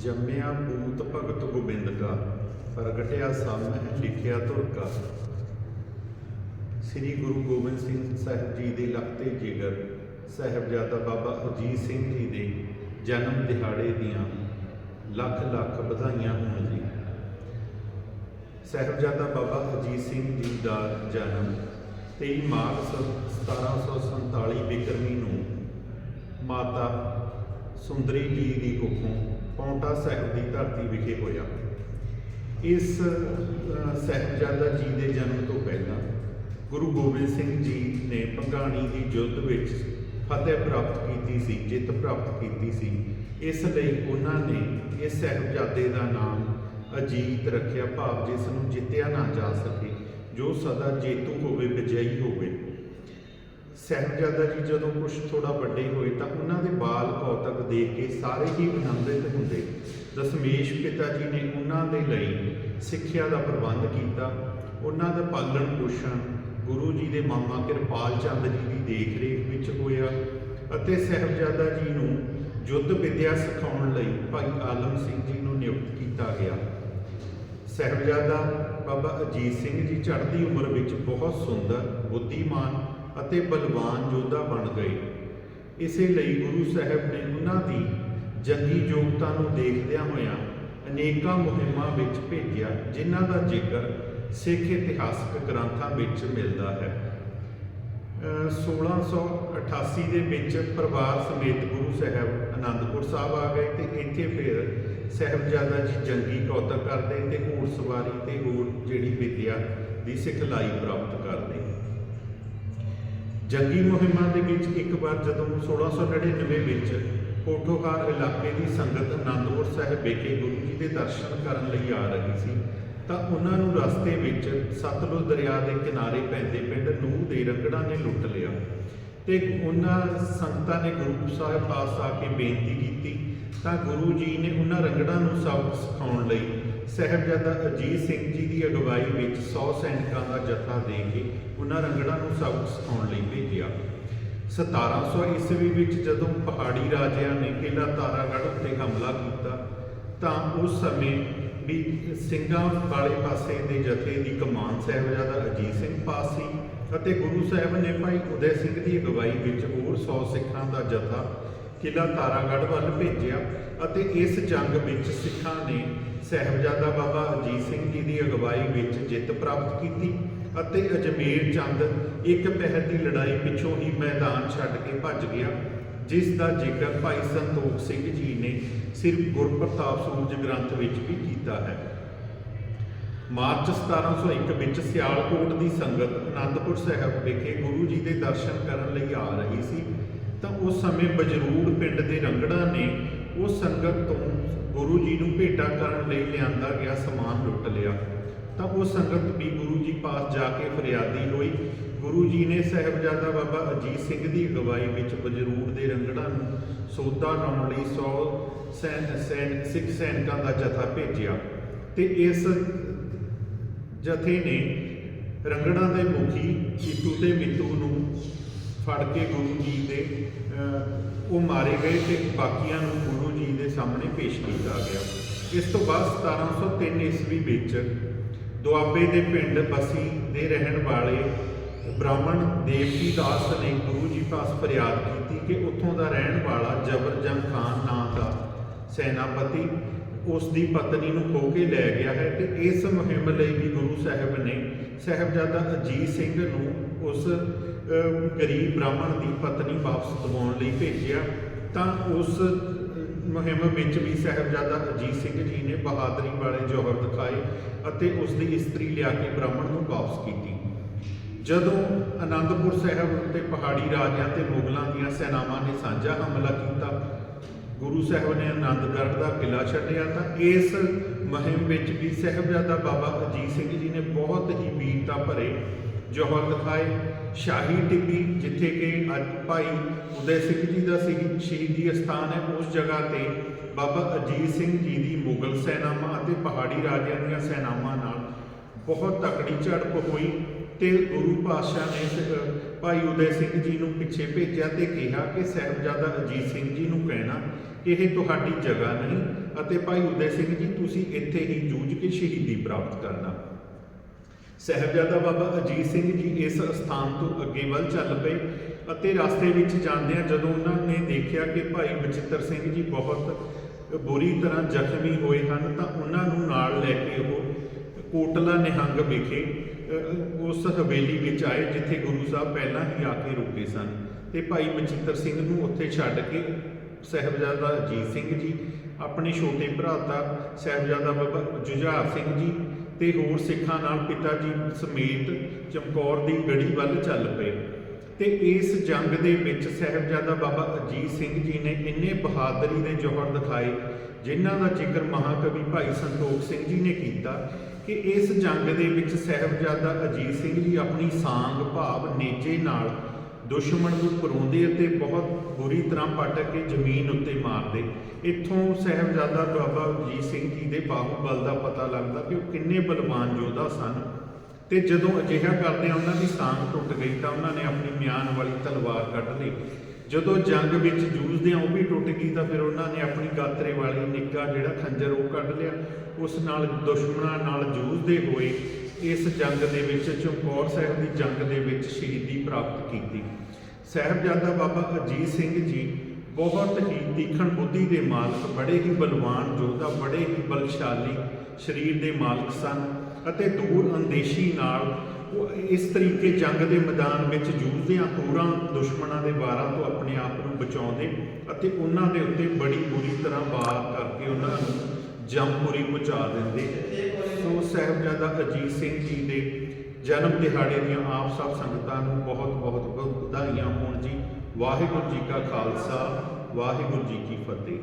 ਜੰਮਿਆ ਪੂਤ ਭਗਤ ਗੋਬਿੰਦ ਕਾ, ਪ੍ਰਗਟਿਆ ਸਾਮਹਿ ਲਿਖਿਆ ਧੁਰ ਕਾ। ਸ੍ਰੀ ਗੁਰੂ ਗੋਬਿੰਦ ਸਿੰਘ ਸਾਹਿਬ ਜੀ ਦੇ ਲਖਤੇ ਜਿਗਰ, ਸਾਹਿਬਜ਼ਾਦਾ ਬਾਬਾ ਅਜੀਤ ਸਿੰਘ ਜੀ ਦੇ ਜਨਮ ਦਿਹਾੜੇ ਦੀਆਂ ਲੱਖ ਲੱਖ ਵਧਾਈਆਂ ਹੋਣ ਜੀ। ਸਾਹਿਬਜ਼ਾਦਾ ਬਾਬਾ ਅਜੀਤ ਸਿੰਘ ਜੀ ਦਾ ਜਨਮ 23 ਮਾਰਚ 1747 ਬਿਕਰਮੀ ਨੂੰ ਮਾਤਾ ਸੁੰਦਰੀ ਜੀ ਦੀ ਕੁੱਖੋਂ ਪੌਂਟਾ ਸਾਹਿਬ ਦੀ ਧਰਤੀ ਵਿਖੇ ਹੋਇਆ। ਇਸ ਅ, ਸਾਹਿਬਜ਼ਾਦਾ ਜੀ ਦੇ ਜਨਮ ਤੋਂ ਪਹਿਲਾਂ ਗੁਰੂ ਗੋਬਿੰਦ ਸਿੰਘ ਜੀ ਨੇ ਭੰਗਾਣੀ ਦੀ ਯੁੱਧ ਵਿੱਚ ਫਤਿਹ ਪ੍ਰਾਪਤ ਕੀਤੀ ਸੀ ਜਿੱਤ ਪ੍ਰਾਪਤ ਕੀਤੀ ਸੀ। ਇਸ ਲਈ ਉਹਨਾਂ ਨੇ ਇਸ ਸਾਹਿਬਜ਼ਾਦੇ ਦਾ ਨਾਮ ਅਜੀਤ ਰੱਖਿਆ ਭਾਵ ਜਿਸ ਨੂੰ ਜਿੱਤਿਆ ਨਾ ਜਾ ਸਕੇ ਜੋ ਸਦਾ ਜੇਤੂ ਹੋਵੇ ਵਿਜয়ੀ ਹੋਵੇ। ਸਾਹਿਬਜ਼ਾਦਾ ਜੀ ਜਦੋਂ ਕੁਝ ਥੋੜਾ ਵੱਡੇ ਹੋਏ ਤਾਂ ਉਹਨਾਂ ਦੇ ਬਾਲ ਕੌਤਕ ਦੇਖ ਕੇ ਸਾਰੇ ਹੀ ਆਨੰਦਿਤ ਹੁੰਦੇ। ਦਸ਼ਮੇਸ਼ ਪਿਤਾ ਜੀ ਨੇ ਉਹਨਾਂ ਦੇ ਲਈ ਸਿੱਖਿਆ ਦਾ ਪ੍ਰਬੰਧ ਕੀਤਾ। ਉਹਨਾਂ ਦਾ ਪਾਲਣ ਪੋਸ਼ਣ, ਗੁਰੂ ਜੀ ਦੇ ਮਾਮਾ ਕਿਰਪਾਲ ਚੰਦ ਜੀ ਦੀ ਦੇਖ ਰੇਖ ਵਿੱਚ ਹੋਇਆ ਅਤੇ ਸਾਹਿਬਜ਼ਾਦਾ ਜੀ ਨੂੰ ਯੁੱਧ ਵਿਦਿਆ ਸਿਖਾਉਣ ਲਈ ਭਾਈ ਆਲਮ ਸਿੰਘ ਜੀ ਨੂੰ ਨਿਯੁਕਤ ਕੀਤਾ ਗਿਆ। ਸਾਹਿਬਜ਼ਾਦਾ ਬਾਬਾ ਅਜੀਤ ਸਿੰਘ ਜੀ ਚੜ੍ਹਦੀ ਉਮਰ ਵਿੱਚ ਬਹੁਤ ਸੁੰਦਰ, ਬੁੱਧੀਮਾਨ ਅਤੇ ਬਲਵਾਨ ਯੋਧਾ ਬਣ ਗਏ। ਇਸੇ ਲਈ ਗੁਰੂ ਸਾਹਿਬ ਨੇ ਉਹਨਾਂ ਦੀ ਜੰਗੀ ਯੋਗਤਾ ਨੂੰ ਦੇਖਦਿਆਂ ਹੋਇਆਂ ਅਨੇਕਾਂ ਮੁਹਿੰਮਾਂ ਵਿੱਚ ਭੇਜਿਆ, ਜਿਨ੍ਹਾਂ ਦਾ ਜ਼ਿਕਰ ਸਿੱਖ ਇਤਿਹਾਸਕ ਗ੍ਰੰਥਾਂ ਵਿੱਚ ਮਿਲਦਾ ਹੈ। ਅਹ 1688 ਦੇ ਵਿੱਚ ਪਰਿਵਾਰ ਸਮੇਤ ਗੁਰੂ ਸਾਹਿਬ ਆਨੰਦਪੁਰ ਸਾਹਿਬ ਆ ਗਏ ਤੇ ਇੱਥੇ ਫਿਰ ਸਾਹਿਬਜ਼ਾਦਾ ਜੀ ਜੰਗੀ ਕੌਤਕ ਕਰਦੇ ਤੇ ਘੋੜਸਵਾਰੀ ਤੇ ਹੋਰ ਜਿਹੜੀ ਵਿਦਿਆ ਦੀ ਸਿਖਲਾਈ ਪ੍ਰਾਪਤ ਕਰਦੇ। ਜੰਗੀ ਮੁਹਿੰਮਾਂ ਦੇ ਵਿੱਚ ਇੱਕ ਵਾਰ ਜਦੋਂ 1699 ਵਿੱਚ ਕੋਠੋਹਾਰ ਇਲਾਕੇ ਦੀ ਸੰਗਤ ਆਨੰਦਪੁਰ ਸਾਹਿਬ ਵਿਖੇ ਗੁਰੂ ਜੀ ਦੇ ਦਰਸ਼ਨ ਕਰਨ ਲਈ ਆ ਰਹੀ ਸੀ, ਤਾਂ ਉਹਨਾਂ ਨੂੰ ਰਸਤੇ ਵਿੱਚ ਸਤਲੁਜ ਦਰਿਆ ਦੇ ਕਿਨਾਰੇ ਪੈਂਦੇ ਪਿੰਡ ਨੂਹ ਦੇ ਰੰਗੜਾਂ ਨੇ ਲੁੱਟ ਲਿਆ। ਤੇ ਉਹਨਾਂ ਸੰਗਤਾਂ ਨੇ ਗੁਰੂ ਸਾਹਿਬ ਪਾਸ ਆ ਕੇ ਬੇਨਤੀ ਕੀਤੀ ਤਾਂ ਗੁਰੂ ਜੀ ਨੇ ਉਹਨਾਂ ਰੰਗੜਾਂ ਨੂੰ ਸਬਕ ਸਿਖਾਉਣ ਲਈ ਸਾਹਿਬਜ਼ਾਦਾ ਅਜੀਤ ਸਿੰਘ ਜੀ ਦੀ ਅਗਵਾਈ ਵਿੱਚ 100 ਸੈਨਿਕਾਂ ਦਾ ਜਥਾ ਦੇ ਕੇ ਉਹਨਾਂ ਰੰਗੜਾਂ ਨੂੰ ਸਬਕ ਸਿਖਾਉਣ ਲਈ ਭੇਜਿਆ। 1700 ਈਸਵੀ ਵਿੱਚ ਜਦੋਂ ਪਹਾੜੀ ਰਾਜਿਆਂ ਨੇ ਕਿਲਾ ਤਾਰਾਗੜ੍ਹ ਉੱਤੇ ਹਮਲਾ ਕੀਤਾ, ਤਾਂ ਉਸ ਸਮੇਂ ਵੀ ਸਿੰਘਾਂ ਵਾਲੇ ਪਾਸੇ ਦੇ ਜਥੇ ਦੀ ਕਮਾਨ ਸਾਹਿਬਜ਼ਾਦਾ ਅਜੀਤ ਸਿੰਘ ਪਾਸ ਸੀ ਅਤੇ ਗੁਰੂ ਸਾਹਿਬ ਨੇ ਭਾਈ ਉਦੈ ਸਿੰਘ ਦੀ ਅਗਵਾਈ ਵਿੱਚ ਹੋਰ 100 ਸਿੱਖਾਂ ਦਾ ਜਥਾ ਕਿਲਾ ਤਾਰਾਗੜ੍ਹ ਵੱਲ ਭੇਜਿਆ ਅਤੇ ਇਸ ਜੰਗ ਵਿੱਚ ਸਿੱਖਾਂ ਨੇ ਸਾਹਿਬਜ਼ਾਦਾ ਬਾਬਾ ਅਜੀਤ ਸਿੰਘ ਜੀ ਦੀ ਅਗਵਾਈ ਵਿੱਚ ਜਿੱਤ ਪ੍ਰਾਪਤ ਕੀਤੀ ਅਤੇ ਅਜਮੇਰ ਚੰਦ ਇੱਕ ਪਹਿਰ ਦੀ ਲੜਾਈ ਪਿੱਛੋਂ ਹੀ ਮੈਦਾਨ ਛੱਡ ਕੇ ਭੱਜ ਗਿਆ, ਜਿਸ ਦਾ ਜ਼ਿਕਰ ਭਾਈ ਸੰਤੋਖ ਸਿੰਘ ਜੀ ਨੇ ਸਿਰਫ ਗੁਰਪ੍ਰਤਾਪ ਸੂਰਜ ਗ੍ਰੰਥ ਵਿੱਚ ਵੀ ਕੀਤਾ ਹੈ। ਮਾਰਚ 1701 ਵਿੱਚ ਸਿਆਲਕੋਟ ਦੀ ਸੰਗਤ ਅਨੰਦਪੁਰ ਸਾਹਿਬ ਵਿਖੇ ਗੁਰੂ ਜੀ ਦੇ ਦਰਸ਼ਨ ਕਰਨ ਲਈ ਆ ਰਹੀ ਸੀ, ਤਾਂ ਉਸ ਸਮੇਂ ਬਜਰੂੜ ਪਿੰਡ ਦੇ ਰੰਗੜਾਂ ਨੇ ਉਸ ਸੰਗਤ ਤੋਂ ਗੁਰੂ ਜੀ ਨੂੰ ਭੇਟਾ ਕਰਨ ਲਈ ਲਿਆਂਦਾ ਗਿਆ ਸਮਾਨ ਲੁੱਟ ਲਿਆ। ਤਾਂ ਉਹ ਸੰਗਤ ਵੀ ਗੁਰੂ ਜੀ ਪਾਸ ਜਾ ਕੇ ਫਰਿਆਦੀ ਹੋਈ। ਗੁਰੂ ਜੀ ਨੇ ਸਾਹਿਬਜ਼ਾਦਾ ਬਾਬਾ ਅਜੀਤ ਸਿੰਘ ਦੀ ਅਗਵਾਈ ਵਿੱਚ ਬਜ਼ਰੂਰ ਦੇ ਰੰਗੜਾਂ ਨੂੰ ਸੌਦਾ ਲਾਉਣ ਲਈ 100 ਸੈਨ ਸੈਨ, ਸਿੱਖ ਸੈਨਿਕਾਂ ਦਾ ਜਥਾ ਭੇਜਿਆ। ਤੇ ਇਸ ਜਥੇ ਨੇ ਰੰਗੜਾਂ ਦੇ ਮੁਖੀ ਈਟੂ ਤੇ ਮਿੱਤੂ ਨੂੰ ਫੜ ਕੇ ਗੁਰੂ ਜੀ ਦੇ ਉਹ ਮਾਰੇ ਗਏ ਤੇ ਬਾਕੀਆਂ ਨੂੰ ਗੁਰੂ ਜੀ ਦੇ ਸਾਹਮਣੇ ਪੇਸ਼ ਕੀਤਾ ਗਿਆ। ਇਸ ਤੋਂ ਬਾਅਦ 1703 ਈਸਵੀ ਵਿੱਚ ਦੁਆਬੇ ਦੇ ਪਿੰਡ ਬਸੀ ਦੇ ਰਹਿਣ ਵਾਲੇ ਬ੍ਰਾਹਮਣ ਦੇਵਕੀ ਦਾਸ ਨੇ ਗੁਰੂ ਜੀ ਪਾਸ ਫਰਿਆਦ ਕੀਤੀ ਕਿ ਉੱਥੋਂ ਦਾ ਰਹਿਣ ਵਾਲਾ ਜਬਰਜੰਗ ਖਾਨ ਨਾਂ ਦਾ ਸੈਨਾਪਤੀ ਉਸ ਦੀ ਪਤਨੀ ਨੂੰ ਖੋ ਕੇ ਲੈ ਗਿਆ ਹੈ ਤੇ ਇਸ ਮੁਹਿੰਮ ਲਈ ਵੀ ਗੁਰੂ ਸਾਹਿਬ ਨੇ ਸਾਹਿਬਜ਼ਾਦਾ ਅਜੀਤ ਸਿੰਘ ਨੂੰ ਉਸ ਗਰੀਬ ਬ੍ਰਾਹਮਣ ਦੀ ਪਤਨੀ ਵਾਪਸ ਦਿਵਾਉਣ ਲਈ ਭੇਜਿਆ, ਤਾਂ ਉਸ ਮੁਹਿੰਮ ਵਿੱਚ ਵੀ ਸਾਹਿਬਜ਼ਾਦਾ ਅਜੀਤ ਸਿੰਘ ਜੀ ਨੇ ਬਹਾਦਰੀ ਵਾਲੇ ਜੋਹਰ ਦਿਖਾਏ ਅਤੇ ਉਸ ਦੀ ਇਸਤਰੀ ਲਿਆ ਕੇ ਬ੍ਰਾਹਮਣ ਨੂੰ ਵਾਪਸ ਕੀਤੀ। ਜਦੋਂ ਆਨੰਦਪੁਰ ਸਾਹਿਬ ਉੱਤੇ ਪਹਾੜੀ ਰਾਜਿਆਂ ਤੇ ਮੁਗਲਾਂ ਦੀਆਂ ਸੈਨਾਵਾਂ ਨੇ ਸਾਂਝਾ ਹਮਲਾ ਕੀਤਾ, ਗੁਰੂ ਸਾਹਿਬ ਨੇ ਆਨੰਦਗੜ੍ਹ ਦਾ ਕਿਲਾ ਛੱਡਿਆ, ਤਾਂ ਇਸ ਮੁਹਿੰਮ ਵਿੱਚ ਵੀ ਸਾਹਿਬਜ਼ਾਦਾ ਬਾਬਾ ਅਜੀਤ ਸਿੰਘ ਜੀ ਨੇ ਬਹੁਤ ਹੀ ਵੀਰਤਾ ਭਰੇ ਜੋਹਰ ਦਿਖਾਏ। ਸ਼ਾਹੀ ਟਿੱਬੀ, ਜਿੱਥੇ ਕਿ ਅੱਜ ਭਾਈ ਉਦੈ ਸਿੰਘ ਜੀ ਦਾ ਸ਼ਹੀ- ਸ਼ਹੀਦੀ ਅਸਥਾਨ ਹੈ, ਉਸ ਜਗ੍ਹਾ ਤੇ ਬਾਬਾ ਅਜੀਤ ਸਿੰਘ ਜੀ ਦੀ ਮੁਗਲ ਸੈਨਾਵਾਂ ਅਤੇ ਪਹਾੜੀ ਰਾਜਿਆਂ ਦੀਆਂ ਸੈਨਾਵਾਂ ਨਾਲ ਬਹੁਤ ਤਕੜੀ ਝੜਪ ਹੋਈ ਤੇ ਗੁਰੂ ਪਾਤਸ਼ਾਹ ਨੇ ਸ- ਭਾਈ ਉਦੈ ਸਿੰਘ ਜੀ ਨੂੰ ਪਿੱਛੇ ਭੇਜਿਆ ਤੇ ਕਿਹਾ ਕਿ ਸਾਹਿਬਜ਼ਾਦਾ ਅਜੀਤ ਸਿੰਘ ਜੀ ਨੂੰ ਕਹਿਣਾ, ਇਹ ਤੁਹਾਡੀ ਜਗ੍ਹਾ ਨਹੀਂ ਅਤੇ ਭਾਈ ਉਦੈ ਸਿੰਘ ਜੀ, ਤੁਸੀਂ ਇੱਥੇ ਹੀ ਜੂਝ ਕੇ ਸ਼ਹੀਦੀ ਪ੍ਰਾਪਤ ਕਰਨਾ। ਸਹਿਬਜ਼ਾਦਾ ਬਾਬਾ ਅਜੀਤ ਸਿੰਘ ਜੀ ਇਸ ਸਥਾਨ ਤੋਂ ਅੱਗੇ ਵੱਲ ਚੱਲ ਪਏ ਅਤੇ ਰਸਤੇ ਵਿੱਚ ਜਾਂਦਿਆਂ ਜਦੋਂ ਉਹਨਾਂ ਨੇ ਦੇਖਿਆ ਕਿ ਭਾਈ ਬਚਿੱਤਰ ਸਿੰਘ ਜੀ ਬਹੁਤ ਬੁਰੀ ਤਰ੍ਹਾਂ ਜ਼ਖਮੀ ਹੋਏ ਹਨ ਤਾਂ ਉਹਨਾਂ ਨੂੰ ਨਾਲ ਲੈ ਕੇ ਉਹ ਕੋਟਲਾ ਨਿਹੰਗ ਵਿਖੇ ਉਸ ਹਵੇਲੀ ਵਿੱਚ ਆਏ ਜਿੱਥੇ ਗੁਰੂ ਸਾਹਿਬ ਪਹਿਲਾਂ ਹੀ ਆ ਕੇ ਰੁਕੇ ਸਨ। ਤੇ ਭਾਈ ਬਚਿੱਤਰ ਸਿੰਘ ਨੂੰ ਉੱਥੇ ਛੱਡ ਕੇ ਸਹਿਬਜ਼ਾਦਾ ਅਜੀਤ ਸਿੰਘ ਜੀ, ਆਪਣੇ ਛੋਟੇ ਭਰਾ ਦਾ ਸਹਿਬਜ਼ਾਦਾ ਬਾਬਾ ਜੁਝਾਰ ਸਿੰਘ ਜੀ ਤੇ ਹੋਰ ਸਿੱਖਾਂ ਨਾਲ ਪਿਤਾ ਜੀ ਸਮੇਤ ਚਮਕੌਰ ਦੀ ਗੜੀ ਵੱਲ ਚੱਲ ਪਏ। ਤੇ ਇਸ ਜੰਗ ਦੇ ਵਿੱਚ ਸਹਿਬਜ਼ਾਦਾ ਬਾਬਾ ਅਜੀਤ ਸਿੰਘ ਜੀ ਨੇ ਇੰਨੇ ਬਹਾਦਰੀ ਦੇ ਜੋਹਰ ਦਿਖਾਏ, ਜਿਨ੍ਹਾਂ ਦਾ ਜ਼ਿਕਰ ਮਹਾਕਵੀ ਭਾਈ ਸੰਤੋਖ ਸਿੰਘ ਜੀ ਨੇ ਕੀਤਾ ਕਿ ਇਸ ਜੰਗ ਦੇ ਵਿੱਚ ਸਹਿਬਜ਼ਾਦਾ ਅਜੀਤ ਸਿੰਘ ਜੀ ਆਪਣੀ ਸਾਂਗ, ਭਾਵ ਨੇਜੇ ਨਾਲ ਦੁਸ਼ਮਣ ਨੂੰ ਪਰੋਂਦੇ ਅਤੇ ਬਹੁਤ ਬੁਰੀ ਤਰ੍ਹਾਂ ਪੱਟ ਕੇ ਜ਼ਮੀਨ ਉੱਤੇ ਮਾਰਦੇ। ਇੱਥੋਂ ਸਹਿਬਜ਼ਾਦਾ ਬਾਬਾ ਅਜੀਤ ਸਿੰਘ ਜੀ ਦੇ ਬਾਹੂਬਲ ਦਾ ਪਤਾ ਲੱਗਦਾ ਕਿ ਉਹ ਕਿੰਨੇ ਬਲਵਾਨ ਯੋਧਾ ਸਨ। ਤੇ ਜਦੋਂ ਅਜਿਹਾ ਕਰਦੇ ਉਹਨਾਂ ਦੀ ਸਾਂਗ ਟੁੱਟ ਗਈ ਤਾਂ ਉਹਨਾਂ ਨੇ ਆਪਣੀ ਮਿਆਨ ਵਾਲੀ ਤਲਵਾਰ ਕੱਢ ਲਈ। ਜਦੋਂ ਜੰਗ ਵਿੱਚ ਜੂਝਦਿਆਂ ਉਹ ਵੀ ਟੁੱਟ ਗਈ ਤਾਂ ਫਿਰ ਉਹਨਾਂ ਨੇ ਆਪਣੀ ਗਾਤਰੇ ਵਾਲੀ ਨਿੱਕਾ ਜਿਹੜਾ ਖੰਜਰ ਉਹ ਕੱਢ ਲਿਆ। ਉਸ ਨਾਲ ਦੁਸ਼ਮਣਾਂ ਨਾਲ ਜੂਝਦੇ ਹੋਏ ਇਸ ਜੰਗ ਦੇ ਵਿੱਚ ਚਮਕੌਰ ਸਾਹਿਬ ਦੀ ਜੰਗ ਦੇ ਵਿੱਚ ਸ਼ਹੀਦੀ ਪ੍ਰਾਪਤ ਕੀਤੀ। ਸਾਹਿਬਜ਼ਾਦਾ ਬਾਬਾ ਅਜੀਤ ਸਿੰਘ ਜੀ ਬਹੁਤ ਹੀ ਤੀਖਣ ਬੁੱਧੀ ਦੇ ਮਾਲਕ, ਬੜੇ ਹੀ ਬਲਵਾਨ ਯੋਧਾ, ਬੜੇ ਹੀ ਬਲਸ਼ਾਲੀ ਸਰੀਰ ਦੇ ਮਾਲਕ ਸਨ ਅਤੇ ਦੂਰ ਅੰਦੇਸ਼ੀ ਨਾਲ ਉਹ ਇਸ ਤਰੀਕੇ ਜੰਗ ਦੇ ਮੈਦਾਨ ਵਿੱਚ ਜੂਝਦਿਆਂ ਹੋਰਾਂ ਦੁਸ਼ਮਣਾਂ ਦੇ ਵਾਰਾਂ ਤੋਂ ਆਪਣੇ ਆਪ ਨੂੰ ਬਚਾਉਂਦੇ ਅਤੇ ਉਹਨਾਂ ਦੇ ਉੱਤੇ ਬੜੀ ਬੁਰੀ ਤਰ੍ਹਾਂ ਵਾਰ ਕਰਕੇ ਉਹਨਾਂ ਨੂੰ ਜੰਮਪੁਰੀ ਪਹੁੰਚਾ ਦਿੰਦੇ। ਸਾਹਿਬਜ਼ਾਦਾ ਅਜੀਤ ਸਿੰਘ ਜੀ ਦੇ ਜਨਮ ਦਿਹਾੜੇ ਦੀਆਂ ਆਪ ਸਭ ਸੰਗਤਾਂ ਨੂੰ ਬਹੁਤ ਬਹੁਤ ਵਧਾਈਆਂ ਹੋਣ ਜੀ। ਵਾਹਿਗੁਰੂ ਜੀ ਕਾ ਖਾਲਸਾ, ਵਾਹਿਗੁਰੂ ਜੀ ਕੀ ਫਤਿਹ।